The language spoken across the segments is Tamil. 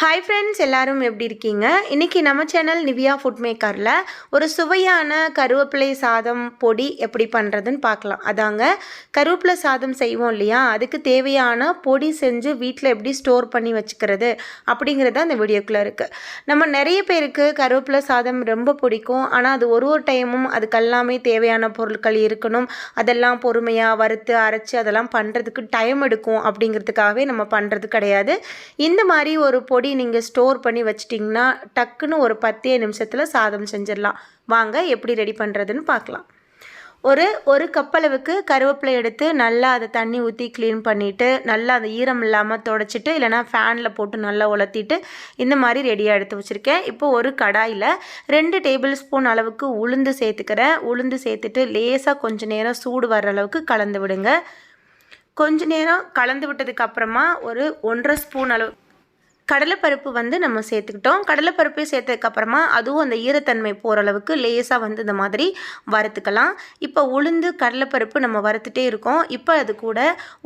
ஹாய் ஃப்ரெண்ட்ஸ் எல்லோரும் எப்படி இருக்கீங்க? இன்றைக்கி நம்ம சேனல் நிவியா ஃபுட் மேக்கரில் ஒரு சுவையான கருவேப்பிலை சாதம் பொடி எப்படி பண்ணுறதுன்னு பார்க்கலாம். அதாங்க கருவேப்பிலை சாதம் செய்வோம் இல்லையா? அதுக்கு தேவையான பொடி செஞ்சு வீட்டில் எப்படி ஸ்டோர் பண்ணி வச்சுக்கிறது அப்படிங்கிறது அந்த வீடியோக்குள்ளே இருக்குது நம்ம நிறைய பேருக்கு கருவேப்பிலை சாதம் ரொம்ப பிடிக்கும். ஆனால் அது ஒரு ஒரு டைமும் அதுக்கெல்லாமே தேவையான பொருட்கள் இருக்கணும். அதெல்லாம் பொறுமையாக வறுத்து அரைச்சி அதெல்லாம் பண்ணுறதுக்கு டைம் எடுக்கும் அப்படிங்கிறதுக்காகவே நம்ம பண்ணுறது கிடையாது. இந்த மாதிரி ஒரு பொடி நீங்கள் ஸ்டோர் பண்ணி வச்சிட்டிங்கன்னா டக்குன்னு ஒரு பத்தே நிமிஷத்தில் சாதம் செஞ்சிடலாம். வாங்க எப்படி ரெடி பண்ணுறதுன்னு பார்க்கலாம். ஒரு ஒரு கப்பளவுக்கு கருவேப்பிலை எடுத்து நல்லா அதை தண்ணி ஊற்றி க்ளீன் பண்ணிவிட்டு நல்லா அந்த ஈரம் இல்லாமல் தொடச்சிட்டு இல்லைனா ஃபேனில் போட்டு நல்லா உலர்த்திட்டு இந்த மாதிரி ரெடியாக எடுத்து வச்சுருக்கேன். இப்போ ஒரு கடாயில் ரெண்டு டேபிள் ஸ்பூன் அளவுக்கு உளுந்து சேர்த்துக்கிறேன். உளுந்து சேர்த்துட்டு லேசாக கொஞ்ச நேரம் சூடு வர்ற அளவுக்கு கலந்து விடுங்க. கொஞ்ச நேரம் கலந்து விட்டதுக்கு அப்புறமா ஒரு ஒன்றரை ஸ்பூன் அளவு கடலைப்பருப்பு வந்து நம்ம சேர்த்துக்கிட்டோம். கடலைப்பருப்பையும் சேர்த்ததுக்கப்புறமா அதுவும் அந்த ஈரத்தன்மை போகிற அளவுக்கு லேசாக வந்து இந்த மாதிரி வறுத்துக்கலாம். இப்போ உளுந்து கடலைப்பருப்பு நம்ம வறுத்துட்டே இருக்கோம். இப்போ அது கூட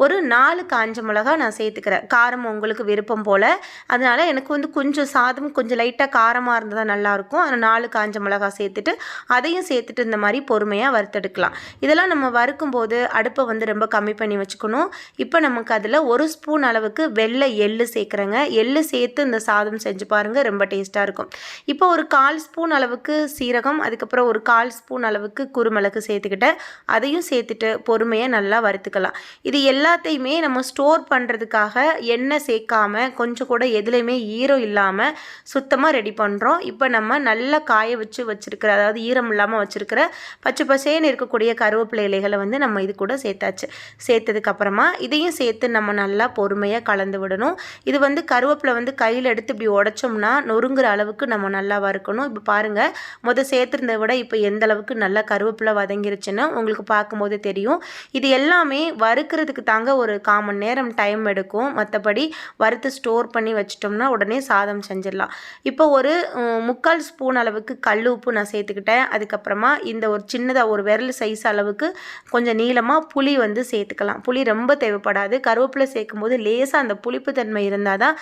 ஒரு நாலு காஞ்ச மிளகா நான் சேர்த்துக்கிறேன். காரம் உங்களுக்கு விருப்பம் போல். அதனால் எனக்கு வந்து கொஞ்சம் சாதம் கொஞ்சம் லைட்டாக காரமாக இருந்தால் நல்லாயிருக்கும் அதில் நாலு காஞ்ச மிளகா சேர்த்துட்டு அதையும் சேர்த்துட்டு இந்த மாதிரி பொறுமையாக வறுத்தெடுக்கலாம். இதெல்லாம் நம்ம வறுக்கும்போது அடுப்பை வந்து ரொம்ப கம்மி பண்ணி வச்சுக்கணும். இப்போ நமக்கு அதில் ஒரு ஸ்பூன் அளவுக்கு வெள்ளை எள்ளு சேர்க்குறேங்க. எள்ளு சேர்த்து இந்த சாதம் செஞ்சு பாருங்கள் ரொம்ப டேஸ்ட்டாக இருக்கும். இப்போ ஒரு கால் ஸ்பூன் அளவுக்கு சீரகம் அதுக்கப்புறம் ஒரு கால் ஸ்பூன் அளவுக்கு குருமிளகு சேர்த்துக்கிட்டேன் அதையும் சேர்த்துட்டு பொறுமையாக நல்லா வறுத்துக்கலாம். இது எல்லாத்தையுமே நம்ம ஸ்டோர் பண்ணுறதுக்காக எண்ணெய் சேர்க்காம கொஞ்சம் கூட எதுலேயுமே ஈரம் இல்லாமல் சுத்தமாக ரெடி பண்ணுறோம் இப்போ நம்ம நல்லா காய வச்சு வச்சுருக்கிற அதாவது ஈரம் இல்லாமல் வச்சுருக்கிற பச்சை பசேன்னு இருக்கக்கூடிய கருவேப்பிலை இலைகளை வந்து நம்ம இது கூட சேர்த்தாச்சு. சேர்த்ததுக்கப்புறமா இதையும் சேர்த்து நம்ம நல்லா பொறுமையாக கலந்து விடணும். இது வந்து கருவேப்பிலை வந்து கையில் எடுத்து இப்படி உடைச்சோம்னா நொறுங்குற அளவுக்கு நம்ம நல்லா வறுக்கணும் இப்போ பாருங்கள் முத சேர்த்துருந்ததை விட இப்போ எந்த அளவுக்கு நல்லா கருவேப்பிலை வதங்கிருச்சுன்னு உங்களுக்கு பார்க்கும்போது தெரியும். இது எல்லாமே வறுக்கிறதுக்கு தாங்க ஒரு காமன் நேரம் டைம் எடுக்கும். மற்றபடி வறுத்து ஸ்டோர் பண்ணி வச்சிட்டோம்னா உடனே சாதம் செஞ்சிடலாம். இப்போ ஒரு முக்கால் ஸ்பூன் அளவுக்கு கல் உப்பு நான் சேர்த்துக்கிட்டேன். அதுக்கப்புறமா இந்த ஒரு சின்னதாக ஒரு விரல் சைஸ் அளவுக்கு கொஞ்சம் நீளமாக புளி வந்து சேர்த்துக்கலாம். புளி ரொம்ப தேவைப்படாது. கருவேப்பிலை சேர்க்கும்போது லேசாக அந்த புளிப்பு தன்மை இருந்தால் தான்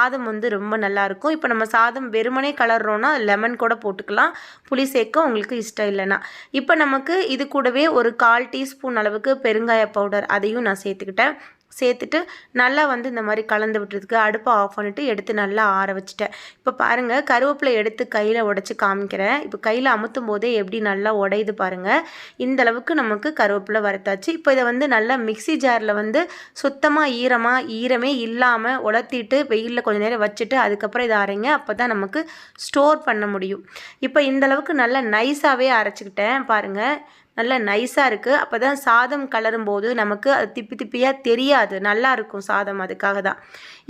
சாதம் வந்து ரொம்ப நல்லாயிருக்கும் இப்போ நம்ம சாதம் வெறுமனே கலர்றோன்னா லெமன் கூட போட்டுக்கலாம். புளி சேர்க்க உங்களுக்கு இஷ்டம் இல்லைன்னா. இப்போ நமக்கு இது கூடவே ஒரு கால் டீஸ்பூன் அளவுக்கு பெருங்காய பவுடர் அதையும் நான் சேர்த்துக்கிட்டேன். சேர்த்துட்டு நல்லா வந்து இந்த மாதிரி கலந்து விட்டுறதுக்கு அடுப்பை ஆஃப் பண்ணிவிட்டு எடுத்து நல்லா ஆற வச்சுட்டேன். இப்போ பாருங்கள் கருவேப்பிலை எடுத்து கையில் உடச்சி காமிக்கிறேன். இப்போ கையில் அமுத்தும் போதே எப்படி நல்லா உடையுது பாருங்கள் இந்த அளவுக்கு நமக்கு கருவேப்பிலை வறுத்தாச்சு. இப்போ இதை வந்து நல்லா மிக்ஸி ஜாரில் வந்து சுத்தமாக ஈரமாக ஈரமே இல்லாமல் உலர்த்திட்டு வெயிலில் கொஞ்ச நேரம் வச்சுட்டு அதுக்கப்புறம் இதை அரைங்க. அப்போ தான் நமக்கு ஸ்டோர் பண்ண முடியும். இப்போ இந்த அளவுக்கு நல்லா நைஸாகவே அரைச்சிக்கிட்டேன் பாருங்கள் நல்லா நைஸாக இருக்குது அப்போ தான் சாதம் கலரும் போது நமக்கு அது திப்பி திப்பியாக தெரியாது. நல்லா இருக்கும் சாதம் அதுக்காக தான்.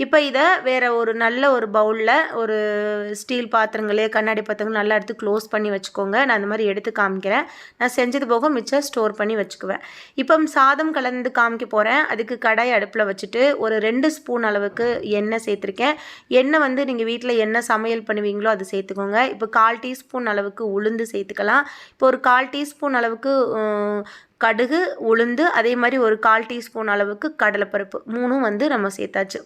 இப்போ இதை வேறு ஒரு நல்ல ஒரு பவுலில் ஒரு ஸ்டீல் பாத்திரங்களே கண்ணாடி பாத்திரங்கள் நல்லா எடுத்து க்ளோஸ் பண்ணி வச்சுக்கோங்க. நான் அந்த மாதிரி எடுத்து காமிக்கிறேன். நான் செஞ்சது போக மிச்சம் ஸ்டோர் பண்ணி வச்சுக்குவேன். இப்போ சாதம் கலந்து காமிக்க போகிறேன் அதுக்கு கடாய் அடுப்பில் வச்சுட்டு ஒரு ரெண்டு ஸ்பூன் அளவுக்கு எண்ணெய் சேர்த்துருக்கேன். எண்ணெய் வந்து நீங்கள் வீட்டில் என்ன சமையல் பண்ணுவீங்களோ அது சேர்த்துக்கோங்க. இப்போ கால் டீஸ்பூன் அளவுக்கு உளுந்து சேர்த்துக்கலாம். இப்போ ஒரு கால் டீஸ்பூன் அளவுக்கு 嗯 கடுகு உளுந்து அதே மாதிரி ஒரு கால் டீஸ்பூன் அளவுக்கு கடலைப்பருப்பு மூணும் வந்து நம்ம சேர்த்தாச்சு.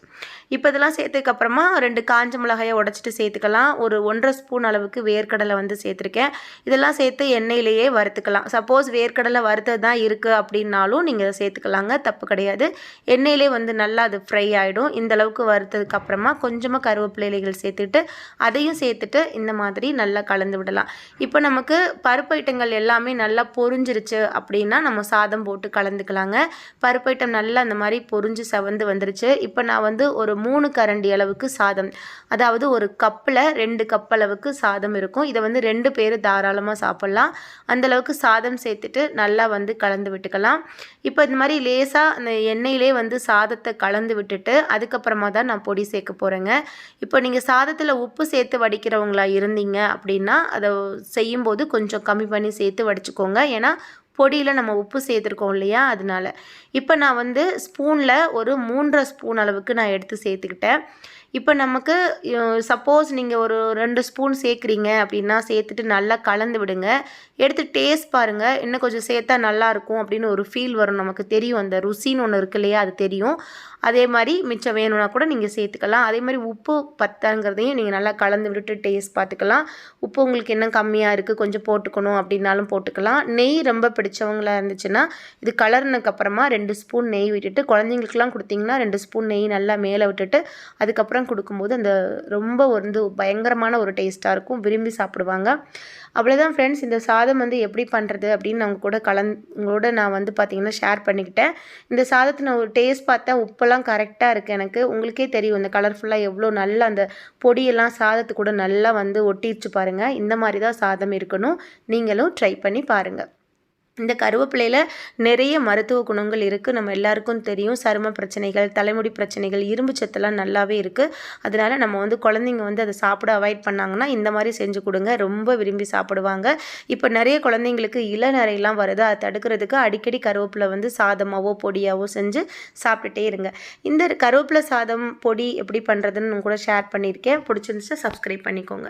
இப்போ இதெல்லாம் சேர்த்ததுக்கப்புறமா ரெண்டு காஞ்ச மிளகாயை உடச்சிட்டு சேர்த்துக்கலாம். ஒரு ஒன்றரை ஸ்பூன் அளவுக்கு வேர்க்கடலை வந்து சேர்த்துருக்கேன். இதெல்லாம் சேர்த்து எண்ணெயிலேயே வறுத்துக்கலாம். சப்போஸ் வேர்க்கடலை வறுத்தது தான் இருக்குது அப்படின்னாலும் நீங்கள் சேர்த்துக்கலாங்க. தப்பு கிடையாது. எண்ணெயிலே வந்து நல்லா அது ஃப்ரை ஆகிடும் இந்த அளவுக்கு வறுத்ததுக்கப்புறமா கொஞ்சமாக கருவேப்பிலை இலைகள் சேர்த்துட்டு அதையும் சேர்த்துட்டு இந்த மாதிரி நல்லா கலந்து விடலாம். இப்போ நமக்கு பருப்பு ஐட்டங்கள் எல்லாமே நல்லா பொரிஞ்சிருச்சு அப்படின்னா நம்ம சாதம் போட்டு கலந்துக்கலாங்க. பருப்பு ஐட்டம் நல்லா அந்த மாதிரி பொரிஞ்சு செவந்து வந்துருச்சு. இப்போ நான் வந்து ஒரு மூணு கரண்டி அளவுக்கு சாதம் அதாவது ஒரு கப்பில் ரெண்டு கப் அளவுக்கு சாதம் இருக்கும். இதை வந்து ரெண்டு பேர் தாராளமாக சாப்பிட்லாம். அந்த அளவுக்கு சாதம் சேர்த்துட்டு நல்லா வந்து கலந்து விட்டுக்கலாம். இப்போ இந்த மாதிரி லேசாக அந்த எண்ணெயிலே வந்து சாதத்தை கலந்து விட்டுட்டு அதுக்கப்புறமா தான் நான் பொடி சேர்க்க போகிறேங்க இப்போ நீங்கள் சாதத்தில் உப்பு சேர்த்து வடிக்கிறவங்களா இருந்தீங்க அப்படின்னா அதை செய்யும்போது கொஞ்சம் கம்மி பண்ணி சேர்த்து வடிச்சுக்கோங்க. ஏன்னா பொடியில் நம்ம உப்பு சேர்த்துருக்கோம் இல்லையா? அதனால. இப்போ நான் வந்து ஸ்பூனில் ஒரு மூன்றரை ஸ்பூன் அளவுக்கு நான் எடுத்து சேர்த்துக்கிட்டேன். இப்போ நமக்கு சப்போஸ் நீங்கள் ஒரு ரெண்டு ஸ்பூன் சேர்க்குறீங்க அப்படின்னா சேர்த்துட்டு நல்லா கலந்து விடுங்க. எடுத்து டேஸ்ட் பாருங்கள் இன்னும் கொஞ்சம் சேர்த்தா நல்லாயிருக்கும் அப்படின்னு ஒரு ஃபீல் வரும். நமக்கு தெரியும். அந்த ருசின்னு ஒன்று இருக்கு இல்லையா? அது தெரியும். அதே மாதிரி மிச்சம் வேணும்னா கூட நீங்கள் சேர்த்துக்கலாம். அதே மாதிரி உப்பு பத்தாங்கிறதையும் நீங்கள் நல்லா கலந்து விட்டுட்டு டேஸ்ட் பார்த்துக்கலாம் உப்பு உங்களுக்கு என்ன கம்மியாக இருக்குது கொஞ்சம் போட்டுக்கணும் அப்படின்னாலும் போட்டுக்கலாம். நெய் ரொம்ப பிடிச்சவங்களாக இருந்துச்சுன்னா இது கலர்னதுக்கப்புறமா ரெண்டு ஸ்பூன் நெய் விட்டுட்டு குழந்தைங்களுக்குலாம் கொடுத்தீங்கன்னா ரெண்டு ஸ்பூன் நெய் நல்லா மேலே விட்டுட்டு அதுக்கப்புறம் கொடுக்கும்போது அந்த ரொம்ப வந்து பயங்கரமான ஒரு டேஸ்ட்டாக இருக்கும். விரும்பி சாப்பிடுவாங்க. அவ்வளோதான் ஃப்ரெண்ட்ஸ் இந்த சாதம் வந்து எப்படி பண்ணுறது அப்படின்னு அவங்க கூட கலந் உங்களோட நான் வந்து பார்த்திங்கன்னா ஷேர் பண்ணிக்கிட்டேன். இந்த சாதத்தை நான் ஒரு டேஸ்ட் பார்த்தேன் உப்பெல்லாம் கரெக்டாக இருக்குது எனக்கு. உங்களுக்கே தெரியும் இந்த கலர்ஃபுல்லாக எவ்வளோ நல்லா அந்த பொடியெல்லாம் சாதத்து கூட நல்லா வந்து ஒட்டிடுச்சு பாருங்கள் இந்த மாதிரி தான் சாதம் இருக்கணும். நீங்களும் ட்ரை பண்ணி பாருங்கள் இந்த கருவேப்பிலையில் நிறைய மருத்துவ குணங்கள் இருக்குது நம்ம எல்லாருக்கும் தெரியும். சரும பிரச்சனைகள் தலைமுடி பிரச்சனைகள் இரும்பு சத்தெல்லாம் நல்லாவே இருக்குது அதனால் நம்ம வந்து குழந்தைங்க வந்து அதை சாப்பிட அவாய்ட் பண்ணாங்கன்னா இந்த மாதிரி செஞ்சு கொடுங்க. ரொம்ப விரும்பி சாப்பிடுவாங்க. இப்போ நிறைய குழந்தைங்களுக்கு இளநரையெல்லாம் வருது. அதை தடுக்கிறதுக்கு அடிக்கடி கருவேப்பிலை வந்து சாதமாவோ பொடியாவோ செஞ்சு சாப்பிட்டுட்டே இருங்க. இந்த கருவேப்பிலை சாதம் பொடி எப்படி பண்ணுறதுன்னு கூட ஷேர் பண்ணியிருக்கேன். பிடிச்சிருந்துச்சு சப்ஸ்கிரைப் பண்ணிக்கோங்க.